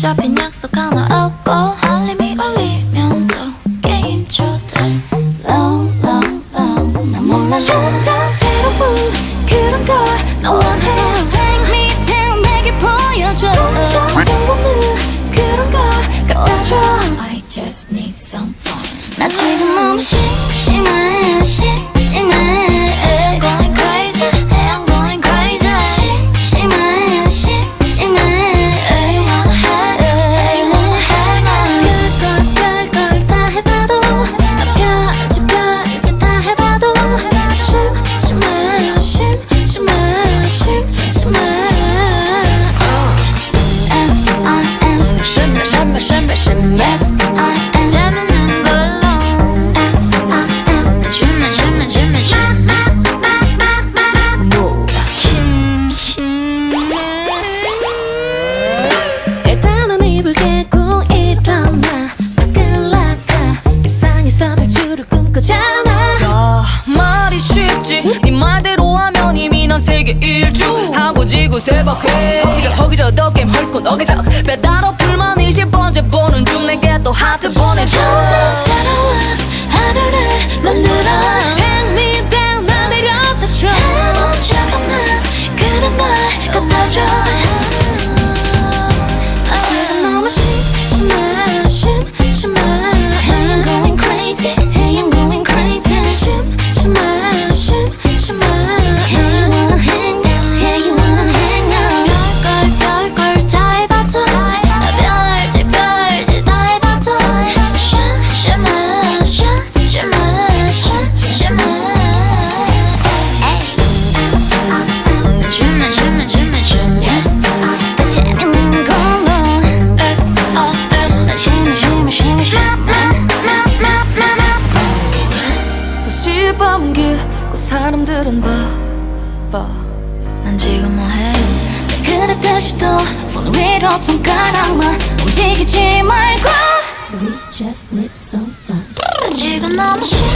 照片呀。 두세 바퀴 허기져 허기져 더 게임 헐스콘 어기적. 배달어 불만 20번째 보는 중 내게 또 하트 보내줘. 사랑은 하루를 만들어. much.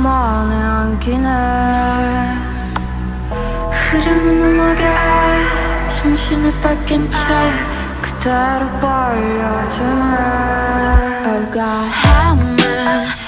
오랜만에 안기네. 흐르는 음악에 정신을 뺏긴 채 그대로 벌려주네. Oh God, how man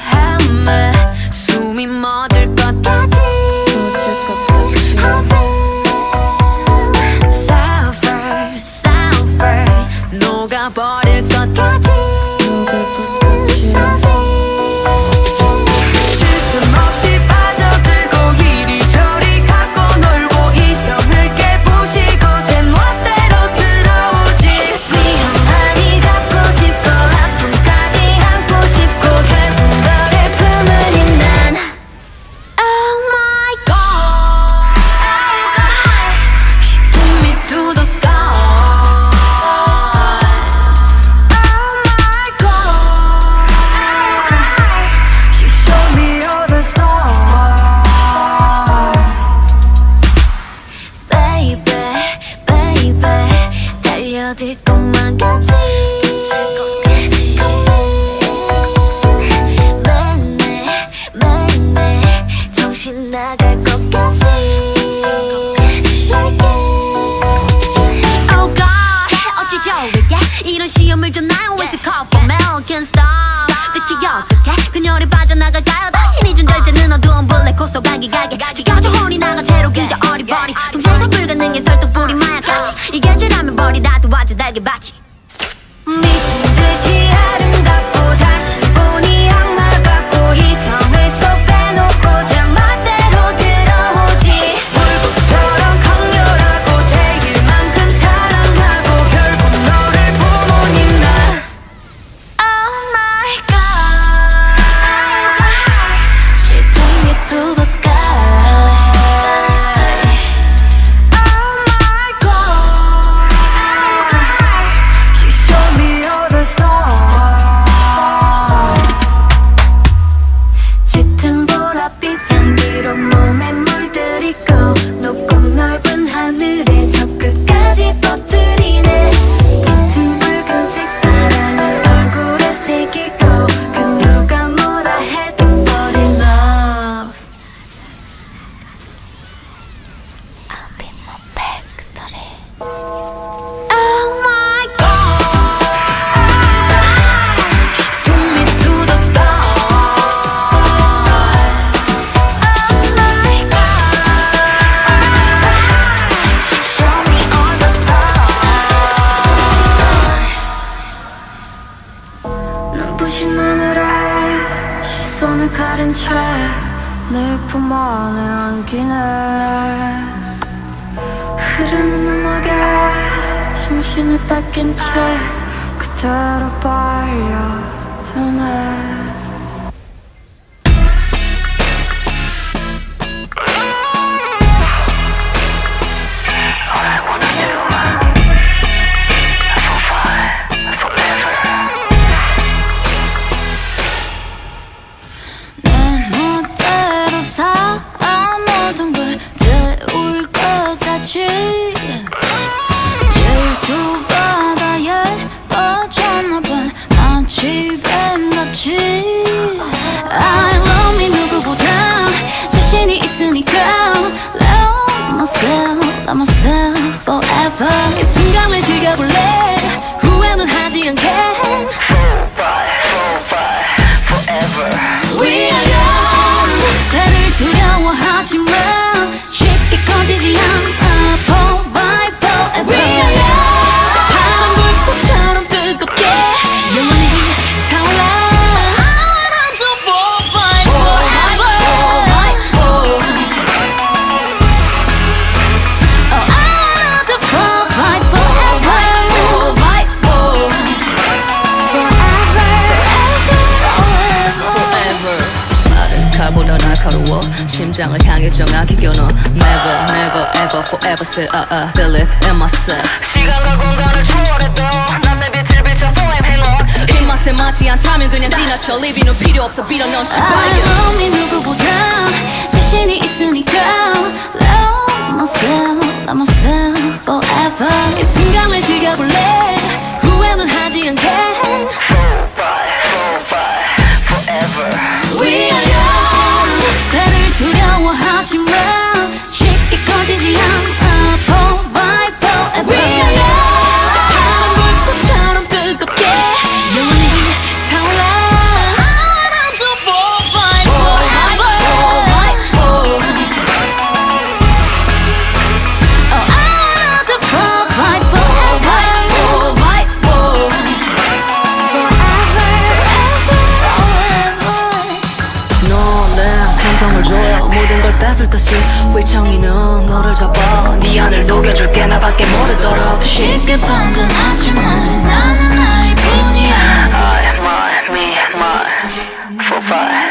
이런 시험을 줬나요? Where's the cup for milk and stop? 대체 어떻게 그녀를 빠져나갈까요? 당신이 준 절제는 어두운 블랙 호소 가기 가게 지겨져 혼이 나가 채로 그저 어리버리 동생과 불가능해 설득 뿌리 마약같이 이게 죄라면 버리라도 와줘 달게 받지 미친 듯이 아름답고 다 기네 흐르는 음악에 정신을 뺏긴 채 그대로 빨려드네 forever 이 순간을 즐겨볼래? 후회는 하지 않게 forever say uh, uh, believe in myself. 시간과 공간을 초월해도 난내 빛을 비춰 hang on 입맛에 맞지 않다면 그냥 지나쳐 리뷰는 필요 없어. 빌어넣은 시바요 마음이 누구보다 자신이 있으니까. Love myself, love myself forever. 이 순간을 즐겨볼래? 후회는 하지 않게. 위하여 실패를 두려워하지만 잡아 네 안을 녹여줄게. 나밖에 모르도록. 쉽게 판단하지만 나는 나일 뿐이야. I, my, me, my. Provide forever